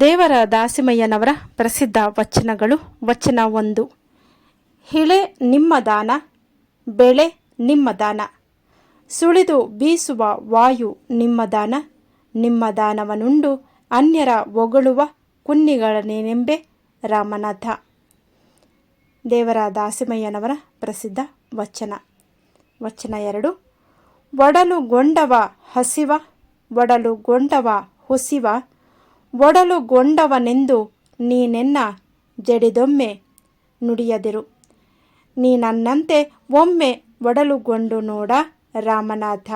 ದೇವರ ದಾಸಿಮಯ್ಯನವರ ಪ್ರಸಿದ್ಧ ವಚನಗಳು. ವಚನ ಒಂದು. ಹಿಳೆ ನಿಮ್ಮ ದಾನ, ಬೆಳೆ ನಿಮ್ಮ ದಾನ. ಸುಳಿದು ಬೀಸುವ ವಾಯು ನಿಮ್ಮ ದಾನ. ನಿಮ್ಮ ದಾನವನುಂಡು ಅನ್ಯರ ಒಗಳುವ ಕುನ್ನಿಗಳನೇನೆಂಬೆ ರಾಮನಾಥ. ದೇವರ ದಾಸಿಮಯ್ಯನವರ ಪ್ರಸಿದ್ಧ ವಚನ. ವಚನ ಎರಡು. ಒಡಲುಗೊಂಡವ ಹಸಿವ ಒಡಲುಗೊಂಡವ ಹುಸಿವ. ಒಡಲುಗೊಂಡವನೆಂದು ನೀನೆನ್ನ ಜಡಿದೊಮ್ಮೆ ನುಡಿಯದಿರು. ನೀ ನನ್ನಂತೆ ಒಮ್ಮೆ ಒಡಲುಗೊಂಡು ನೋಡ ರಾಮನಾಥ.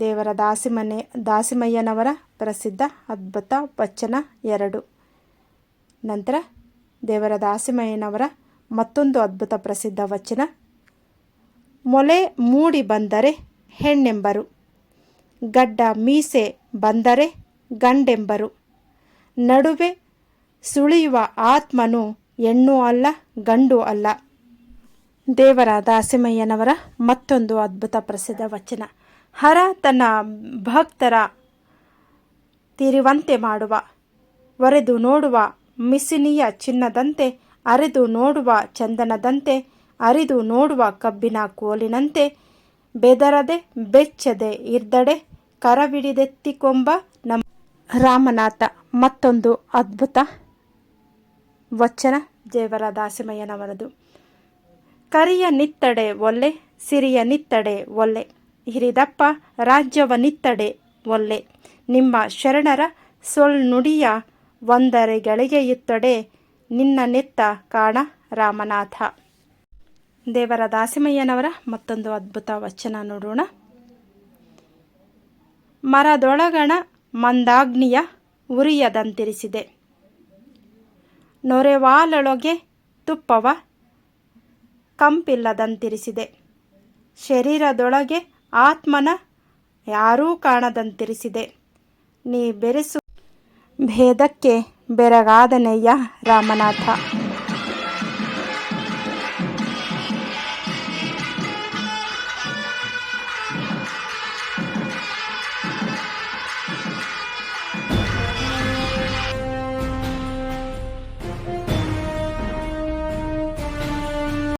ದೇವರ ದಾಸಿಮನೆ, ದಾಸಿಮಯ್ಯನವರ ಪ್ರಸಿದ್ಧ ಅದ್ಭುತ ವಚನ ಎರಡು. ನಂತರ ದೇವರ ದಾಸಿಮಯ್ಯನವರ ಮತ್ತೊಂದು ಅದ್ಭುತ ಪ್ರಸಿದ್ಧ ವಚನ. ಮೊಲೆ ಮೂಡಿ ಬಂದರೆ ಹೆಣ್ಣೆಂಬರು. ಗಡ್ಡ ಮೀಸೆ ಬಂದರೆ ಗಂಡೆಂಬರು. ನಡುವೆ ಸುಳಿಯುವ ಆತ್ಮನು ಹೆಣ್ಣು ಅಲ್ಲ, ಗಂಡು ಅಲ್ಲ. ದೇವರ ದಾಸಿಮಯ್ಯನವರ ಮತ್ತೊಂದು ಅದ್ಭುತ ಪ್ರಸಿದ್ಧ ವಚನ. ಹರ ತನ್ನ ಭಕ್ತರ ತಿರುವಂತೆ ಮಾಡುವ, ಒರೆದು ನೋಡುವ ಮಿಸಿನಿಯ ಚಿನ್ನದಂತೆ, ಅರೆದು ನೋಡುವ ಚಂದನದಂತೆ, ಅರಿದು ನೋಡುವ ಕಬ್ಬಿನ ಕೋಲಿನಂತೆ, ಬೆದರದೆ ಬೆಚ್ಚದೆ ಇರ್ದಡೆ, ಕರವಿಡಿದೆತ್ತಿಕೊಂಬ ನಮ್ಮ ರಾಮನಾಥ, ಮತ್ತೊಂದು ಅದ್ಭುತ ವಚನ ದೇವರ ದಾಸಿಮಯ್ಯನವರದು ಕರಿಯ ನಿತ್ತಡೆ ಒಲ್ಲೆ, ಸಿರಿಯ ನಿತ್ತಡೆ ಒಲ್ಲೆ, ಹಿರಿದಪ್ಪ ರಾಜ್ಯವ ನಿತ್ತಡೆ ಒಲ್ಲೆ, ನಿಮ್ಮ ಶರಣರ ಸೊಲ್ನುಡಿಯ ಒಂದರೆ ಇತ್ತಡೆ, ನಿನ್ನ ನೆತ್ತ ಕಾಣ ರಾಮನಾಥ. ದೇವರ ದಾಸಿಮಯ್ಯನವರ ಮತ್ತೊಂದು ಅದ್ಭುತ ವಚನ ನೋಡೋಣ. ಮರದೊಳಗಣ ಮಂದಾಗ್ನಿಯ ಉರಿಯದಂತಿರಿಸಿದೆ. ನೊರೆವಾಲೊಳಗೆ ತುಪ್ಪವ ಕಂಪಿಲ್ಲದಂತಿರಿಸಿದೆ. ಶರೀರದೊಳಗೆ ಆತ್ಮನ ಯಾರೂ ಕಾಣದಂತಿರಿಸಿದೆ. ನೀ ಬೆರೆಸು. ಭೇದಕ್ಕೆ ಬೆರಗಾದನೆಯ ರಾಮನಾಥ.